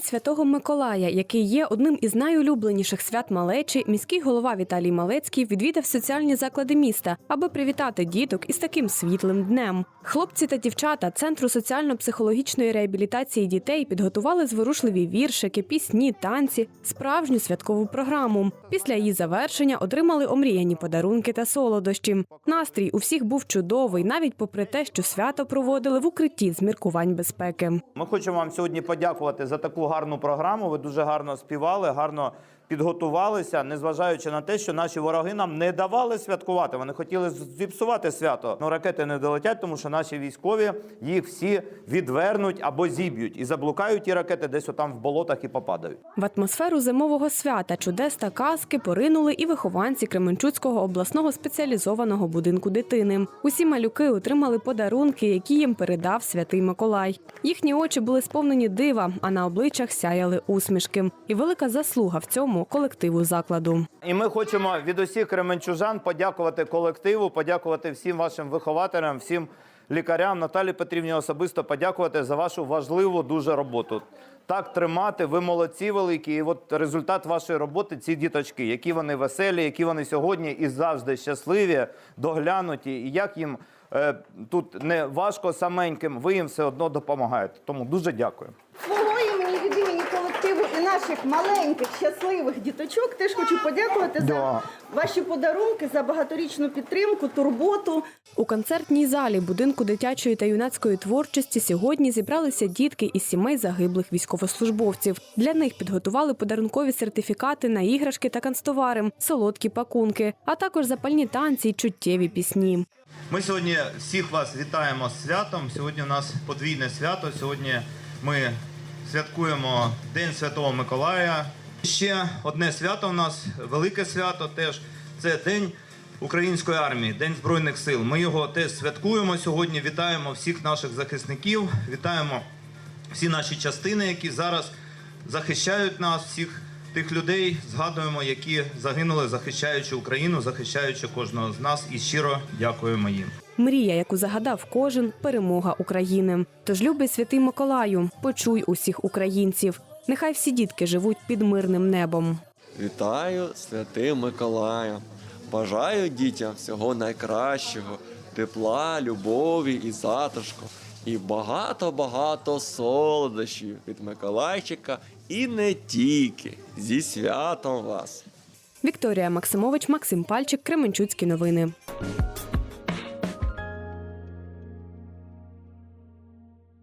Святого Миколая, який є одним із найулюбленіших свят малечі, міський голова Віталій Малецький відвідав соціальні заклади міста, аби привітати діток із таким світлим днем. Хлопці та дівчата Центру соціально-психологічної реабілітації дітей підготували зворушливі віршики, пісні, танці, справжню святкову програму. Після її завершення отримали омріяні подарунки та солодощі. Настрій у всіх був чудовий, навіть попри те, що свято проводили в укритті з міркувань безпеки. Ми хочемо вам сьогодні подякувати за таку гарну програму. Ви дуже гарно співали, гарно підготувалися, незважаючи на те, що наші вороги нам не давали святкувати. Вони хотіли зіпсувати свято. Ну ракети не долетять, тому що наші військові їх всі відвернуть або зіб'ють і заблукають ті ракети, десь отам в болотах і попадають. В атмосферу зимового свята чудес та казки поринули і вихованці Кременчуцького обласного спеціалізованого будинку дитини. Усі малюки отримали подарунки, які їм передав святий Миколай. Їхні очі були сповнені дива, а на обличчях сяяли усмішки. І велика заслуга в цьому колективу закладу. І ми хочемо від усіх кременчужан подякувати колективу, подякувати всім вашим вихователям, всім лікарям, Наталі Петрівні особисто подякувати за вашу важливу дуже роботу. Так тримати, ви молодці великі. І от результат вашої роботи ці діточки, які вони веселі, які вони сьогодні і завжди щасливі, доглянуті, і як їм е, тут не важко саменьким, ви їм все одно допомагаєте. Тому дуже дякую. Свого імені від імені колективу і наших маленьких щасливих діточок теж хочу подякувати Да. за ваші подарунки, за багаторічну підтримку, турботу. У концертній залі будинку дитячої та юнацької творчості сьогодні зібралися дітки із сімей загиблих військовослужбовців. Для них підготували подарункові сертифікати на іграшки та канцтовари, солодкі пакунки, а також запальні танці й чуттєві пісні. Ми сьогодні всіх вас вітаємо з святом. Сьогодні у нас подвійне свято. Сьогодні ми святкуємо День Святого Миколая. Ще одне свято у нас велике свято. Теж це День української армії, День Збройних сил. Ми його теж святкуємо сьогодні. Вітаємо всіх наших захисників, вітаємо всі наші частини, які зараз захищають нас, всіх тих людей, згадуємо, які загинули, захищаючи Україну, захищаючи кожного з нас, і щиро дякуємо їм. Мрія, яку загадав кожен перемога України. Тож, любий святий Миколаю, почуй усіх українців. Нехай всі дітки живуть під мирним небом. Вітаю святим Миколая. Бажаю дітям всього найкращого, тепла, любові і затишку. І багато-багато солодощів від Миколайчика і не тільки. Зі святом вас! Вікторія Максимович, Максим Пальчик, Кременчуцькі новини.